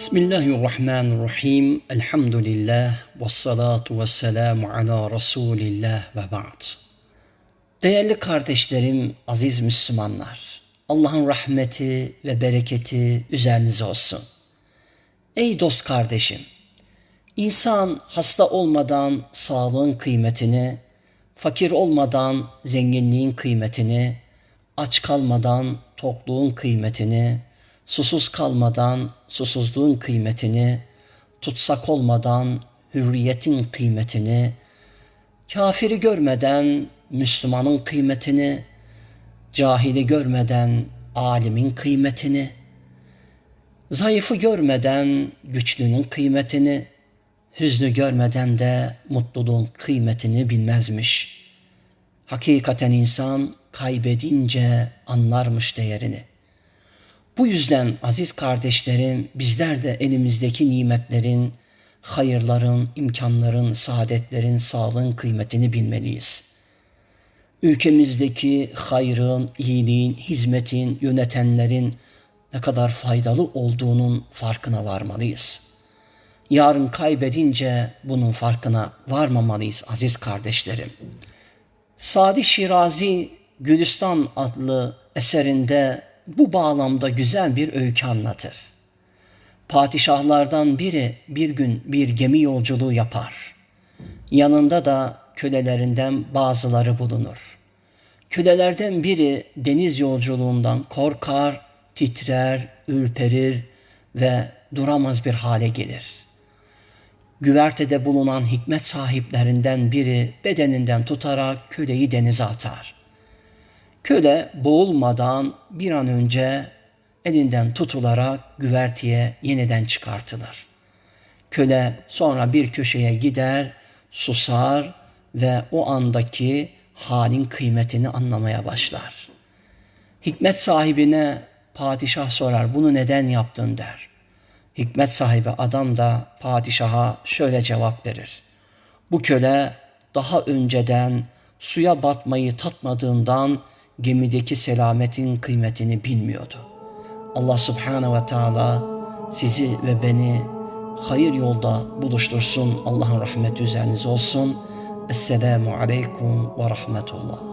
Bismillahirrahmanirrahim. Elhamdülillah. Ve salatu ve selamu ala Resulillah ve ba'd. Değerli kardeşlerim, aziz Müslümanlar. Allah'ın rahmeti ve bereketi üzerinize olsun. Ey dost kardeşim, insan hasta olmadan sağlığın kıymetini, fakir olmadan zenginliğin kıymetini, aç kalmadan tokluğun kıymetini, susuz kalmadan susuzluğun kıymetini, tutsak olmadan hürriyetin kıymetini, kafiri görmeden Müslümanın kıymetini, cahili görmeden alimin kıymetini, zayıfı görmeden güçlünün kıymetini, hüznü görmeden de mutluluğun kıymetini bilmezmiş. Hakikaten insan kaybedince anlarmış değerini. Bu yüzden aziz kardeşlerim bizler de elimizdeki nimetlerin, hayırların, imkanların, saadetlerin, sağlığın kıymetini bilmeliyiz. Ülkemizdeki hayrın, iyiliğin, hizmetin, yönetenlerin ne kadar faydalı olduğunun farkına varmalıyız. Yarın kaybedince bunun farkına varmamalıyız aziz kardeşlerim. Sadi Şirazi Gülistan adlı eserinde bu bağlamda güzel bir öykü anlatır. Padişahlardan biri bir gün bir gemi yolculuğu yapar. Yanında da kölelerinden bazıları bulunur. Kölelerden biri deniz yolculuğundan korkar, titrer, ürperir ve duramaz bir hale gelir. Güvertede bulunan hikmet sahiplerinden biri bedeninden tutarak köleyi denize atar. Köle boğulmadan bir an önce elinden tutularak güverteye yeniden çıkartılır. Köle sonra bir köşeye gider, susar ve o andaki halin kıymetini anlamaya başlar. Hikmet sahibine padişah sorar bunu neden yaptın der. Hikmet sahibi adam da padişaha şöyle cevap verir. Bu köle daha önceden suya batmayı tatmadığından gemideki selametin kıymetini bilmiyordu. Allah subhanahu ve teala sizi ve beni hayır yolda buluştursun. Allah'ın rahmeti üzerinize olsun. Esselamu aleyküm ve rahmetullah.